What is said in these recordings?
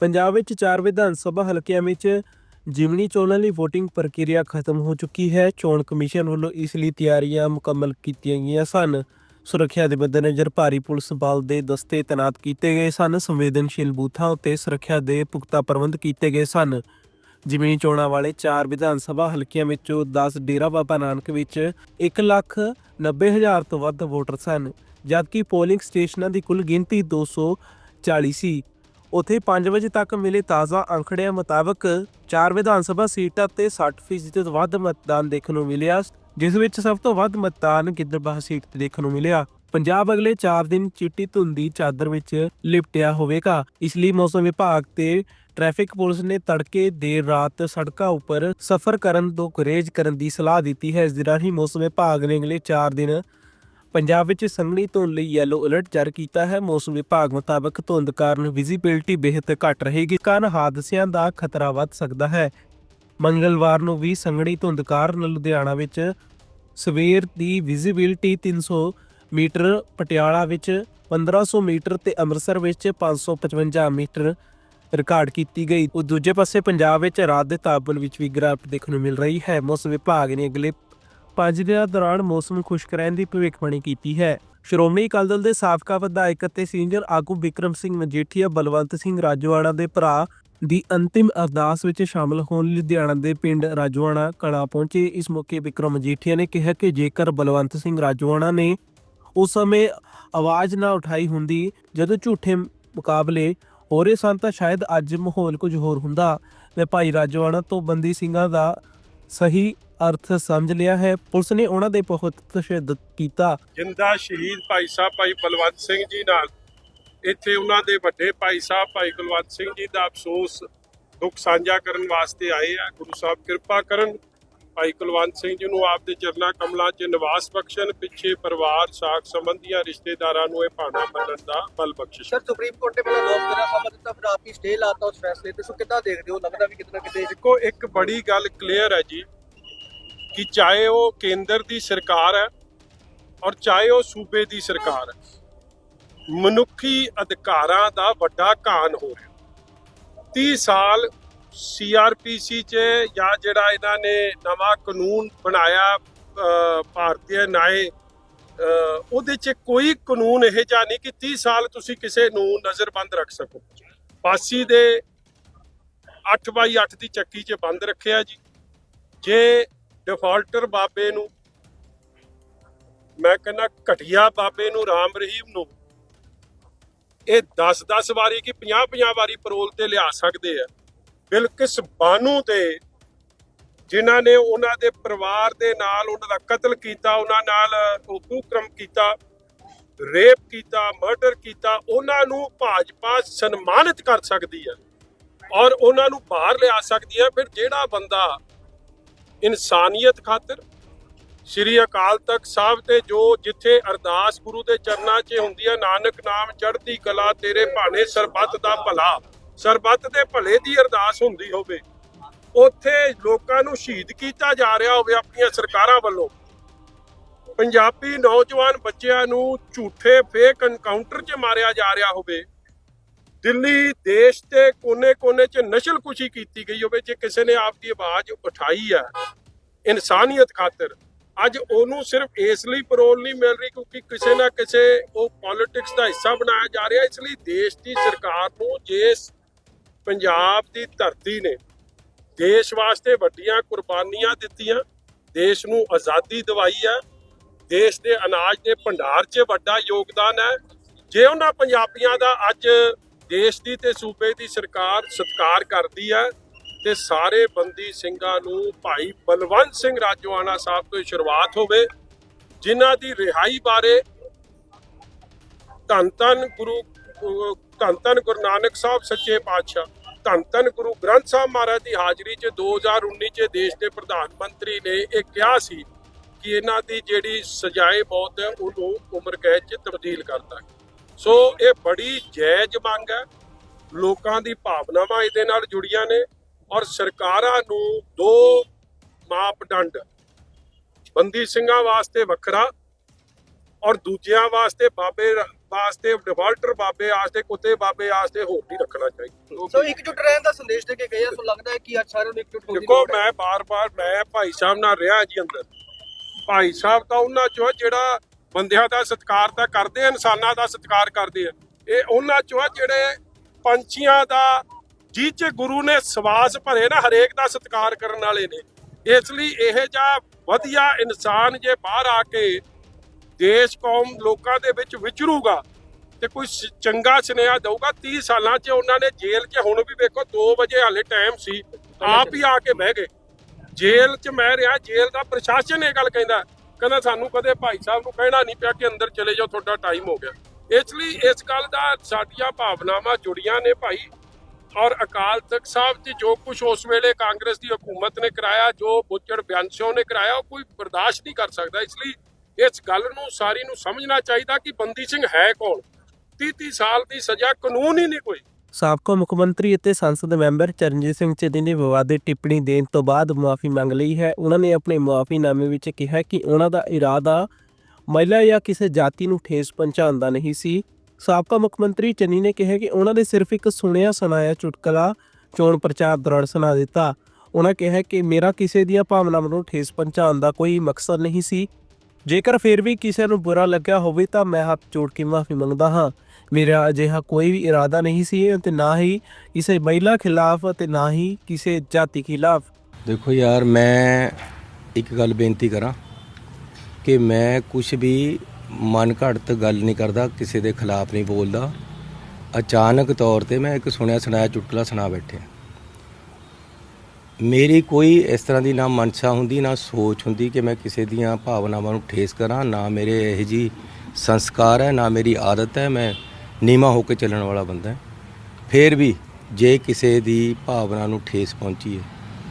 ਪੰਜਾਬ ਵਿੱਚ ਚਾਰ ਵਿਧਾਨ ਸਭਾ ਹਲਕਿਆਂ ਵਿੱਚ ਜਿਮਨੀ ਚੋਣਾਂ ਲਈ VOTING ਪ੍ਰਕਿਰਿਆ ਖਤਮ ਹੋ ਚੁੱਕੀ ਹੈ। ਚੋਣ ਕਮਿਸ਼ਨ ਵੱਲੋਂ ਇਸ ਲਈ ਤਿਆਰੀਆਂ ਮੁਕੰਮਲ ਕੀਤੀਆਂ ਗਈਆਂ ਸਨ। ਸੁਰੱਖਿਆ ਦੇ ਮੱਦੇਨਜ਼ਰ ਭਾਰੀ ਪੁਲਿਸ ਬਲ ਦੇ ਦਸਤੇ ਤੈਨਾਤ ਕੀਤੇ ਗਏ ਸਨ। ਸੰਵੇਦਨਸ਼ੀਲ ਬੂਥਾਂ ਉੱਤੇ ਸੁਰੱਖਿਆ ਦੇ ਪੁਖਤਾ ਪ੍ਰਬੰਧ ਕੀਤੇ ਗਏ ਸਨ। ਜਿਮਨੀ ਚੋਣਾਂ ਵਾਲੇ ਚਾਰ ਵਿਧਾਨ ਸਭਾ ਹਲਕਿਆਂ ਵਿੱਚੋਂ 10 ਡੇਰਾ ਬਾਬਾ ਨਾਨਕ ਵਿੱਚ 1 ਲੱਖ 90 ਹਜ਼ਾਰ ਤੋਂ ਵੱਧ ਵੋਟਰ ਸਨ। ਜਦਕਿ ਪੋਲਿੰਗ ਸਟੇਸ਼ਨਾਂ ਦੀ ਕੁੱਲ ਗਿਣਤੀ 240 ਸੀ। ਉਥੇ 5 ਵਜੇ ਤੱਕ ਮਿਲੇ ਤਾਜ਼ਾ ਅੰਕੜਿਆਂ ਮੁਤਾਬਕ ਚਾਰ ਵਿਧਾਨ ਸਭਾ ਸੀਟਾਂ ਤੇ 60% ਤੋਂ ਵੱਧ ਮਤਦਾਨ ਦੇਖਣ ਨੂੰ ਮਿਲਿਆ, ਜਿਸ ਵਿੱਚ ਸਭ ਤੋਂ ਵੱਧ ਮਤਦਾਨ ਗਿੱਦੜਬਾਹਾ ਸੀਟ ਤੇ ਦੇਖਣ ਨੂੰ ਮਿਲਿਆ। ਪੰਜਾਬ ਅਗਲੇ 4 ਦਿਨ ਚਿੱਟੀ ਧੁੰਦ ਦੀ ਚਾਦਰ ਵਿੱਚ ਲਿਪਟਿਆ ਹੋਵੇਗਾ। ਇਸ ਲਈ ਮੌਸਮ ਵਿਭਾਗ ਤੇ ਟ੍ਰੈਫਿਕ ਪੁਲਿਸ ਨੇ ਤੜਕੇ ਦੇਰ ਰਾਤ ਸੜਕਾਂ ਉੱਪਰ ਸਫ਼ਰ ਕਰਨ ਤੋਂ ਗੁਰੇਜ਼ ਕਰਨ ਦੀ ਸਲਾਹ ਦਿੱਤੀ ਹੈ। ਇਸ ਦੇ ਰਾਹੀਂ ਮੌਸਮ ਵਿਭਾਗ ਨੇ ਅਗਲੇ 4 ਦਿਨ ਪੰਜਾਬ ਵਿੱਚ ਸੰਘਣੀ ਧੁੰਦ ਲਈ ਯੈਲੋ ਅਲਰਟ ਜਾਰੀ ਕੀਤਾ ਹੈ। ਮੌਸਮ ਵਿਭਾਗ ਮੁਤਾਬਕ ਧੁੰਦ ਕਾਰਨ ਵਿਜ਼ਿਬਿਲਟੀ ਬੇਹੱਦ ਘੱਟ ਰਹੇਗੀ, ਕਾਰਨ ਹਾਦਸਿਆਂ ਦਾ ਖਤਰਾ ਵੱਧ ਸਕਦਾ ਹੈ। ਮੰਗਲਵਾਰ ਨੂੰ ਵੀ ਸੰਘਣੀ ਧੁੰਦ ਕਾਰਨ ਲੁਧਿਆਣਾ ਵਿੱਚ ਸਵੇਰ ਦੀ ਵਿਜ਼ਿਬਿਲਟੀ 300 ਮੀਟਰ, ਪਟਿਆਲਾ ਵਿੱਚ 1500 ਮੀਟਰ ਤੇ ਅੰਮ੍ਰਿਤਸਰ ਵਿੱਚ 555 ਮੀਟਰ ਰਿਕਾਰਡ ਕੀਤੀ ਗਈ। ਉਹ ਦੂਜੇ ਪਾਸੇ ਪੰਜਾਬ ਵਿੱਚ ਰਾਤ ਦੇ ਤਾਪਮਾਨ ਵਿੱਚ ਵੀ ਗਿਰਾਵਟ ਦੇਖਣ ਨੂੰ ਮਿਲ ਰਹੀ ਹੈ। ਮੌਸਮ ਵਿਭਾਗ ਨੇ ਅਗਲੇ ਪੰਜ ਦਿਨਾਂ ਦੌਰਾਨ ਮੌਸਮ ਖੁਸ਼ਕ ਰਹਿਣ ਦੀ ਭਵਿੱਖਬਾਣੀ ਕੀਤੀ ਹੈ। ਸ਼੍ਰੋਮਣੀ ਅਕਾਲੀ ਦਲ ਦੇ ਸਾਬਕਾ ਵਿਧਾਇਕ ਅਤੇ ਸੀਨੀਅਰ ਆਗੂ ਵਿਕਰਮ ਸਿੰਘ ਮਜੀਠੀਆ, ਬਲਵੰਤ ਸਿੰਘ ਰਾਜਵਾੜਾ ਦੇ ਭਰਾ ਦੀ ਅੰਤਿਮ ਅਰਦਾਸ ਵਿੱਚ ਸ਼ਾਮਲ ਹੋਣ ਲੁਧਿਆਣਾ ਦੇ ਪਿੰਡ ਰਾਜਵਾਣਾ ਕਲਾ ਪਹੁੰਚੇ। ਇਸ ਮੌਕੇ ਵਿਕਰਮ ਮਜੀਠੀਆ ਨੇ ਕਿਹਾ ਕਿ ਜੇਕਰ ਬਲਵੰਤ ਸਿੰਘ ਰਾਜਵਾਣਾ ਨੇ ਉਸ ਸਮੇਂ ਆਵਾਜ਼ ਨਾ ਉਠਾਈ ਹੁੰਦੀ, ਜਦੋਂ ਝੂਠੇ ਮੁਕਾਬਲੇ ਹੋ ਰਹੇ ਸਨ ਤਾਂ ਸ਼ਾਇਦ ਅੱਜ ਮਾਹੌਲ ਕੁਝ ਹੋਰ ਹੁੰਦਾ। ਮੈਂ ਭਾਈ ਰਾਜਵਾਣਾ ਤੋਂ ਬੰਦੀ ਸਿੰਘਾਂ ਦਾ ਸਹੀ ਅਰਥ ਸਮਝ ਲਿਆ ਹੈ। ਪੁਲਿਸ ਨੇ ਉਹਨਾਂ ਦੇ ਬਹੁਤ ਤਸ਼ੱਦਦ ਕੀਤਾ। ਜਿੰਦਾ ਸ਼ਹੀਦ ਭਾਈ ਸਾਹਿਬ ਭਾਈ ਬਲਵੰਤ ਸਿੰਘ ਜੀ ਨਾਲ ਇੱਥੇ ਉਹਨਾਂ ਦੇ ਵੱਡੇ ਭਾਈ ਸਾਹਿਬ ਭਾਈ ਕੁਲਵੰਤ ਸਿੰਘ ਜੀ ਦਾ ਅਫਸੋਸ ਦੁੱਖ ਸਾਂਝਾ ਕਰਨ ਵਾਸਤੇ ਆਏ ਆ। ਗੁਰੂ ਸਾਹਿਬ ਕਿਰਪਾ ਕਰਨ ਭਾਈ ਕੁਲਵੰਤ ਸਿੰਘ ਜੀ ਨੂੰ ਆਪ ਦੇ ਚਰਨਾ ਕਮਲਾਂ 'ਚ ਨਿਵਾਸ ਬਖਸ਼ਣ ਪਿੱਛੇ ਪਰਿਵਾਰ ਸਾਖ ਸੰਬੰਧੀਆਂ ਰਿਸ਼ਤੇਦਾਰਾਂ ਨੂੰ ਇਹ ਭਾਣਾ ਮੰਨਣ ਦਾ ਬਲ ਬਖਸ਼ਿਸ਼। ਸਰ ਸੁਪਰੀਮ ਕੋਰਟ ਨੇ ਪਹਿਲਾਂ ਰੋਕ ਦੇਣਾ ਸਮਾਂ ਦਿੱਤਾ ਫਿਰ ਆਪ ਹੀ ਸਟੇ ਲਾਤਾ ਉਸ ਫੈਸਲੇ ਤੇ। ਸੋ ਕਿੱਦਾਂ ਦੇਖਦੇ ਹੋ? ਲੱਗਦਾ ਵੀ ਕਿਤੇ ਨਾ ਕਿਤੇ ਦੇਖੋ ਇੱਕ ਬੜੀ ਗੱਲ ਕਲੀਅਰ ਹੈ ਜੀ। ਕਿ ਚਾਹੇ ਉਹ ਕੇਂਦਰ ਦੀ ਸਰਕਾਰ ਹੈ ਔਰ ਚਾਹੇ ਉਹ ਸੂਬੇ ਦੀ ਸਰਕਾਰ ਹੈ, ਮਨੁੱਖੀ ਅਧਿਕਾਰਾਂ ਦਾ ਵੱਡਾ ਘਾਣ ਹੋ ਰਿਹਾ। 30 ਸਾਲ ਸੀਆਰਪੀਸੀ 'ਚ ਜਾਂ ਜਿਹੜਾ ਇਹਨਾਂ ਨੇ ਨਵਾਂ ਕਾਨੂੰਨ ਬਣਾਇਆ ਭਾਰਤੀ ਨਿਆਏ ਉਹਦੇ 'ਚ ਕੋਈ ਕਾਨੂੰਨ ਇਹ ਜਿਹਾ ਨਹੀਂ ਕਿ 30 ਸਾਲ ਤੁਸੀਂ ਕਿਸੇ ਨੂੰ ਨਜ਼ਰਬੰਦ ਰੱਖ ਸਕੋ। ਪਾਸੀ ਦੇ 8 ਬਾਈ 8 ਦੀ ਚੱਕੀ 'ਚ ਬੰਦ ਰੱਖਿਆ ਜੀ। ਜੇ ਡਿਫਾਲਟਰ ਬਾਬੇ ਨੂੰ। ਮੈਂ ਕਹਿੰਦਾ ਘਟਿਆ ਬਾਬੇ ਨੂੰ, ਰਾਮ ਰਹੀਮ ਨੂੰ। ਇਹ 10-10 ਵਾਰੀ ਕਿ 50-50 ਵਾਰੀ ਪਰੋਲ ਤੇ ਲਿਆ ਸਕਦੇ ਆ। ਬਿਲਕਿਸ ਬਾਨੂ ਤੇ ਜਿਨ੍ਹਾਂ ਨੇ ਉਹਨਾਂ ਦੇ ਪਰਿਵਾਰ ਦੇ ਨਾਲ ਉਹਨਾਂ ਦਾ ਕਤਲ ਕੀਤਾ, ਉਹਨਾਂ ਨਾਲ ਉਦੂਕਰਮ ਕੀਤਾ, ਰੇਪ ਕੀਤਾ, ਮਰਡਰ ਕੀਤਾ, ਉਹਨਾਂ ਨੂੰ ਭਾਜਪਾ ਸਨਮਾਨਿਤ ਕਰ ਸਕਦੀ ਹੈ ਔਰ ਉਹਨਾਂ ਨੂੰ ਬਾਹਰ ਲਿਆ ਸਕਦੀ ਹੈ ਫਿਰ ਜਿਹੜਾ ਬੰਦਾ ਇਨਸਾਨੀਅਤ ਖਾਤਰ। ਸ੍ਰੀ ਅਕਾਲ ਤਖਤ ਸਾਹਿਬ ਤੇ ਜੋ ਜਿੱਥੇ ਅਰਦਾਸ ਗੁਰੂ ਦੇ ਚਰਨਾਂ 'ਚ ਹੁੰਦੀ ਹੈ ਨਾਨਕ ਨਾਮ ਚੜ੍ਹਦੀ ਕਲਾ, ਤੇਰੇ ਭਾਣੇ ਸਰਬੱਤ ਦਾ ਭਲਾ, ਸਰਬੱਤ ਦੇ ਭਲੇ ਦੀ ਅਰਦਾਸ ਹੁੰਦੀ ਹੋਵੇ। ਉੱਥੇ ਲੋਕਾਂ ਨੂੰ ਸ਼ਹੀਦ ਕੀਤਾ ਜਾ ਰਿਹਾ ਹੋਵੇ ਆਪਣੀਆਂ ਸਰਕਾਰਾਂ ਵੱਲੋਂ। ਪੰਜਾਬੀ ਨੌਜਵਾਨ ਬੱਚਿਆਂ ਨੂੰ ਝੂਠੇ ਫੇਕ ਐਨਕਾਊਂਟਰ 'ਚ ਮਾਰਿਆ ਜਾ ਰਿਹਾ ਹੋਵੇ। ਦਿੱਲੀ ਦੇਸ਼ ਦੇ ਕੋਨੇ-ਕੋਨੇ 'ਚ ਨਸ਼ਲਕੁਸ਼ੀ ਕੀਤੀ ਗਈ ਹੋਵੇ, ਜੇ ਕਿਸੇ ਨੇ ਆਪਦੀ ਆਵਾਜ਼ ਉਠਾਈ ਹੈ ਇਨਸਾਨੀਅਤ ਖਾਤਰ, ਅੱਜ ਉਹਨੂੰ ਸਿਰਫ ਇਸ ਲਈ ਪਰੋਲ ਨਹੀਂ ਮਿਲ ਰਹੀ ਕਿਉਂਕਿ ਕਿਸੇ ਨਾ ਕਿਸੇ ਉਹ ਪੋਲਿਟਿਕਸ ਦਾ ਹਿੱਸਾ ਬਣਾਇਆ ਜਾ ਰਿਹਾ, ਇਸ ਲਈ ਦੇਸ਼ ਦੀ ਸਰਕਾਰ ਨੂੰ ਜਿਸ ਪੰਜਾਬ ਦੀ ਧਰਤੀ ਨੇ ਦੇਸ਼ ਵਾਸਤੇ ਵੱਡੀਆਂ ਕੁਰਬਾਨੀਆਂ ਦਿੱਤੀਆਂ, ਦੇਸ਼ ਨੂੰ ਆਜ਼ਾਦੀ ਦਿਵਾਈ ਹੈ, ਦੇਸ਼ ਦੇ ਅਨਾਜ ਦੇ ਭੰਡਾਰ 'ਚ ਵੱਡਾ ਯੋਗਦਾਨ ਹੈ, ਜੇ ਉਹਨਾਂ ਪੰਜਾਬੀਆਂ ਦਾ ਅੱਜ ਦੇਸ਼ ਦੀ ਤੇ ਸੂਬੇ ਦੀ ਸਰਕਾਰ ਸਤਿਕਾਰ ਕਰਦੀ ਹੈ ਤੇ ਸਾਰੇ ਬੰਦੀ ਸਿੰਘਾਂ ਨੂੰ ਭਾਈ ਬਲਵੰਤ ਸਿੰਘ ਰਾਜਵਾਨਾ ਸਾਹਿਬ ਤੋਂ ਸ਼ੁਰੂਆਤ ਹੋਵੇ, ਜਿਨ੍ਹਾਂ ਦੀ ਰਿਹਾਈ ਬਾਰੇ ਧੰਨ ਧੰਨ ਗੁਰੂ, ਧੰਨ ਧੰਨ ਗੁਰੂ ਨਾਨਕ ਸਾਹਿਬ ਸੱਚੇ ਪਾਤਸ਼ਾਹ, ਧੰਨ ਧੰਨ ਗੁਰੂ ਗ੍ਰੰਥ ਸਾਹਿਬ ਮਹਾਰਾਜ ਦੀ ਹਾਜ਼ਰੀ 'ਚ 2019 'ਚ ਦੇਸ਼ ਦੇ ਪ੍ਰਧਾਨ ਮੰਤਰੀ ਨੇ ਇਹ ਕਿਹਾ ਸੀ ਕਿ ਇਹਨਾਂ ਦੀ ਜਿਹੜੀ ਸਜ਼ਾਏ ਮੌਤ ਹੈ, ਉਹਨੂੰ ਉਮਰ ਕੈਦ 'ਚ ਤਬਦੀਲ ਕਰਤਾ ਸੋ ਇਹ ਬੜੀ ਜਾਇਜ਼ ਮੰਗ ਹੈ। ਲੋਕਾਂ ਦੀ ਭਾਵਨਾਵਾਂ ਇਹਦੇ ਨਾਲ ਜੁੜੀਆਂ ਨੇ ਔਰ ਸਰਕਾਰਾਂ ਨੂੰ ਦੋ ਮਾਪਦੰਡ ਬੰਦੀ ਸਿੰਘਾਂ ਵਾਸਤੇ ਵੱਖਰਾ ਔਰ ਦੂਜਿਆਂ ਵਾਸਤੇ ਬਾਬੇ ਵਾਸਤੇ ਡਿਫਾਲਟਰ ਬਾਬੇ ਵਾਸਤੇ ਕੁੱਤੇ ਬਾਬੇ ਵਾਸਤੇ ਹੋਰ ਨਹੀਂ ਰੱਖਣਾ ਚਾਹੀਦਾ। ਸੋ ਇਕਜੁੱਟ ਰਹਿਣ ਦਾ ਸੰਦੇਸ਼ ਦੇ ਕੇ ਗਏ ਆ ਸੋ ਲੱਗਦਾ ਹੈ ਕਿ ਅੱਜ ਸਾਰਿਆਂ ਨੂੰ ਇਕਜੁੱਟ ਹੋਣ ਦੇਖੋ ਮੈਂ ਬਾਰ-ਬਾਰ ਮੈਂ ਭਾਈ ਸਾਹਿਬ ਨਾਲ ਰਿਹਾ ਜੀ ਅੰਦਰ। ਭਾਈ ਸਾਹਿਬ ਤਾਂ ਉਹਨਾਂ ਚੋਂ ਜਿਹੜਾ ਬੰਦਿਆਂ ਦਾ ਸਤਿਕਾਰ ਤਾਂ ਕਰਦੇ ਆ, ਇਨਸਾਨਾਂ ਦਾ ਸਤਿਕਾਰ ਕਰਦੇ ਆ। ਇਹ ਉਹਨਾਂ ਚੋਂ ਆ ਜਿਹੜੇ ਪੰਛੀਆਂ ਦਾ, ਜਿਹ 'ਚ ਗੁਰੂ ਨੇ ਸਵਾਸ ਭਰੇ ਨਾ, ਹਰੇਕ ਦਾ ਸਤਿਕਾਰ ਕਰਨ ਵਾਲੇ ਨੇ। ਇਸ ਲਈ ਇਹ ਜਿਹਾ ਵਧੀਆ ਇਨਸਾਨ ਜੇ ਬਾਹਰ ਆ ਕੇ ਦੇਸ਼, ਕੌਮ ਲੋਕਾਂ ਦੇ ਵਿੱਚ ਵਿਚਰੂਗਾ ਤੇ ਕੋਈ ਚੰਗਾ ਸੁਨੇਹਾ ਦਊਗਾ 30 ਸਾਲਾਂ 'ਚ ਉਹਨਾਂ ਨੇ ਜੇਲ੍ਹ 'ਚ, ਹੁਣ ਵੀ ਵੇਖੋ 2 ਵਜੇ ਹਾਲੇ ਟਾਈਮ ਸੀ, ਆਪ ਹੀ ਆ ਕੇ ਬਹਿ ਗਏ। ਜੇਲ੍ਹ 'ਚ ਮੈਂ ਰਿਹਾ, ਜੇਲ੍ਹ ਦਾ ਪ੍ਰਸ਼ਾਸਨ ਇਹ ਗੱਲ ਕਹਿੰਦਾ ਕਹਿੰਦਾ ਸਾਨੂੰ ਕਦੇ ਭਾਈ ਸਾਹਿਬ ਨੂੰ ਕਹਿਣਾ ਨਹੀਂ ਪਿਆ ਕਿ ਅੰਦਰ ਚਲੇ ਜਾਓ, ਤੁਹਾਡਾ ਟਾਈਮ ਹੋ ਗਿਆ। ਇਸ ਲਈ ਇਸ ਗੱਲ ਦਾ ਸਾਡੀਆਂ ਭਾਵਨਾਵਾਂ ਜੁੜੀਆਂ ਨੇ ਭਾਈ। ਔਰ ਅਕਾਲ ਤਖਤ ਸਾਹਿਬ 'ਚ ਜੋ ਕੁਝ ਉਸ ਵੇਲੇ ਕਾਂਗਰਸ ਦੀ ਹਕੂਮਤ ਨੇ ਕਰਾਇਆ, ਜੋ ਬੁੱਚੜ ਬਿਆਨਸਿਓ ਨੇ ਕਰਾਇਆ, ਉਹ ਕੋਈ ਬਰਦਾਸ਼ਤ ਨਹੀਂ ਕਰ ਸਕਦਾ। ਇਸ ਲਈ ਇਸ ਗੱਲ ਨੂੰ ਸਾਰੀ ਨੂੰ ਸਮਝਣਾ ਚਾਹੀਦਾ ਕਿ ਬੰਦੀ ਸਿੰਘ ਹੈ ਕੌਣ? 30 30 ਸਾਲ ਦੀ ਸਜ਼ਾ ਕਾਨੂੰਨ ਹੀ ਨਹੀਂ ਕੋਈ। ਸਾਬਕਾ ਮੁੱਖ ਮੰਤਰੀ ਅਤੇ ਸੰਸਦ ਮੈਂਬਰ ਚਰਨਜੀਤ ਸਿੰਘ ਚੰਨੀ ਨੇ ਵਿਵਾਦਿਤ ਟਿੱਪਣੀ ਦੇਣ ਤੋਂ ਬਾਅਦ ਮੁਆਫੀ ਮੰਗ ਲਈ ਹੈ। ਉਹਨਾਂ ਨੇ ਆਪਣੇ ਮੁਆਫੀਨਾਮੇ ਵਿੱਚ ਕਿਹਾ ਕਿ ਉਹਨਾਂ ਦਾ ਇਰਾਦਾ ਮਹਿਲਾ ਜਾਂ ਕਿਸੇ ਜਾਤੀ ਨੂੰ ਠੇਸ ਪਹੁੰਚਾਉਣ ਦਾ ਨਹੀਂ ਸੀ। ਸਾਬਕਾ ਮੁੱਖ ਮੰਤਰੀ ਚੰਨੀ ਨੇ ਕਿਹਾ ਕਿ ਉਹਨਾਂ ਨੇ ਸਿਰਫ ਇੱਕ ਸੁਣਿਆ ਸੁਣਾਇਆ ਚੁਟਕਲਾ ਚੋਣ ਪ੍ਰਚਾਰ ਦੌਰਾਨ ਸੁਣਾ ਦਿੱਤਾ। ਉਹਨਾਂ ਕਿਹਾ ਕਿ ਮੇਰਾ ਕਿਸੇ ਦੀਆਂ ਭਾਵਨਾਵਾਂ ਨੂੰ ਠੇਸ ਪਹੁੰਚਾਉਣ ਦਾ ਕੋਈ ਮਕਸਦ ਨਹੀਂ ਸੀ। ਜੇਕਰ ਫਿਰ ਵੀ ਕਿਸੇ ਨੂੰ ਬੁਰਾ ਲੱਗਿਆ ਹੋਵੇ ਤਾਂ ਮੈਂ ਹੱਥ ਜੋੜ ਕੇ ਮਾਫੀ ਮੰਗਦਾ ਹਾਂ। ਮੇਰਾ ਅਜਿਹਾ ਕੋਈ ਵੀ ਇਰਾਦਾ ਨਹੀਂ ਸੀ ਤੇ ਨਾ ਹੀ ਕਿਸੇ ਮਹਿਲਾ ਖਿਲਾਫ ਤੇ ਨਾ ਹੀ ਕਿਸੇ ਜਾਤੀ ਖਿਲਾਫ। ਦੇਖੋ ਯਾਰ, ਮੈਂ ਇੱਕ ਗੱਲ ਬੇਨਤੀ ਕਰਾਂ ਕਿ ਮੈਂ ਕੁਝ ਵੀ ਮਨ ਘੜਤ ਗੱਲ ਨਹੀਂ ਕਰਦਾ, ਕਿਸੇ ਦੇ ਖਿਲਾਫ ਨਹੀਂ ਬੋਲਦਾ। ਅਚਾਨਕ ਤੌਰ ਤੇ ਮੈਂ ਇੱਕ ਸੁਣਿਆ ਸੁਣਾਇਆ ਚੁਟਕਲਾ ਸੁਣਾ ਬੈਠੇ ਮੇਰੀ ਕੋਈ ਇਸ ਤਰ੍ਹਾਂ ਦੀ ਨਾ ਮਨਸ਼ਾ ਹੁੰਦੀ, ਨਾ ਸੋਚ ਹੁੰਦੀ ਕਿ ਮੈਂ ਕਿਸੇ ਦੀਆਂ ਭਾਵਨਾਵਾਂ ਨੂੰ ਠੇਸ ਕਰਾਂ, ਨਾ ਮੇਰੇ ਇਹ ਜੀ ਸੰਸਕਾਰ ਹੈ, ਨਾ ਮੇਰੀ ਆਦਤ ਹੈ। ਮੈਂ ਨੀਮਾ ਹੋ ਕੇ ਚੱਲਣ ਵਾਲਾ ਬੰਦਾ ਹਾਂ। ਫੇਰ ਵੀ ਜੇ ਕਿਸੇ ਦੀ ਭਾਵਨਾ ਨੂੰ ਠੇਸ ਪਹੁੰਚੀ ਹੈ,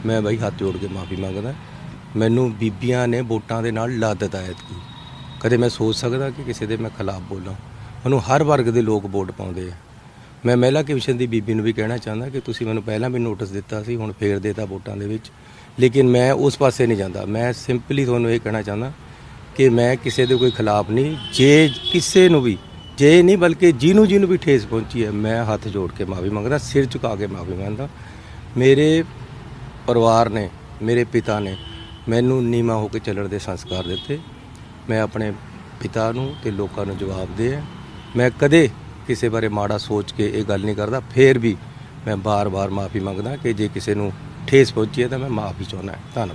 ਮੈਂ ਬਾਈ ਹੱਥ ਜੋੜ ਕੇ ਮਾਫੀ ਮੰਗਦਾ ਮੈਨੂੰ ਬੀਬੀਆਂ ਨੇ ਵੋਟਾਂ ਦੇ ਨਾਲ ਲਾ ਦਿੱਤਾ ਐਤਕੀ। ਕਦੇ ਮੈਂ ਸੋਚ ਸਕਦਾ ਕਿ ਕਿਸੇ ਦੇ ਮੈਂ ਖਿਲਾਫ ਬੋਲਾਂ। ਮੈਨੂੰ ਹਰ ਵਰਗ ਦੇ ਲੋਕ ਵੋਟ ਪਾਉਂਦੇ ਆ। ਮੈਂ ਮਹਿਲਾ ਕਮਿਸ਼ਨ ਦੀ ਬੀਬੀ ਨੂੰ ਵੀ ਕਹਿਣਾ ਚਾਹੁੰਦਾ ਕਿ ਤੁਸੀਂ ਮੈਨੂੰ ਪਹਿਲਾਂ ਵੀ ਨੋਟਿਸ ਦਿੱਤਾ ਸੀ, ਹੁਣ ਫੇਰ ਦੇਤਾ ਵੋਟਾਂ ਦੇ ਵਿੱਚ। ਲੇਕਿਨ ਮੈਂ ਉਸ ਪਾਸੇ ਨਹੀਂ ਜਾਂਦਾ। ਮੈਂ ਸਿੰਪਲੀ ਤੁਹਾਨੂੰ ਇਹ ਕਹਿਣਾ ਚਾਹੁੰਦਾ ਕਿ ਮੈਂ ਕਿਸੇ ਦੇ ਕੋਈ ਖਿਲਾਫ ਨਹੀਂ, ਜੇ ਕਿਸੇ ਨੂੰ ਵੀ ਜੇ ਨਹੀਂ, ਬਲਕਿ ਜਿਹਨੂੰ ਜਿਹਨੂੰ ਵੀ ਠੇਸ ਪਹੁੰਚੀ ਹੈ, ਮੈਂ ਹੱਥ ਜੋੜ ਕੇ ਮਾਫੀ ਮੰਗਦਾ, ਸਿਰ ਝੁਕਾ ਕੇ ਮਾਫੀ ਮੰਗਦਾ। ਮੇਰੇ ਪਰਿਵਾਰ ਨੇ, ਮੇਰੇ ਪਿਤਾ ਨੇ ਮੈਨੂੰ ਨੀਮਾ ਹੋ ਕੇ ਚੱਲਣ ਦੇ ਸੰਸਕਾਰ ਦਿੱਤੇ। ਮੈਂ ਆਪਣੇ ਪਿਤਾ ਨੂੰ ਤੇ ਲੋਕਾਂ ਨੂੰ ਜਵਾਬ ਦੇ ਮੈਂ ਕਦੇ ਕਿਸੇ ਬਾਰੇ ਮਾੜਾ ਸੋਚ ਕੇ ਇਹ ਗੱਲ ਨਹੀਂ ਕਰਦਾ। ਫੇਰ ਵੀ ਮੈਂ ਬਾਰ-ਬਾਰ ਮਾਫੀ ਮੰਗਦਾ ਕਿ ਜੇ ਕਿਸੇ ਨੂੰ ਠੇਸ ਪਹੁੰਚੀ ਹੈ ਤਾਂ ਮੈਂ ਮਾਫੀ ਚਾਹੁੰਦਾ। ਧੰਨਵਾਦ।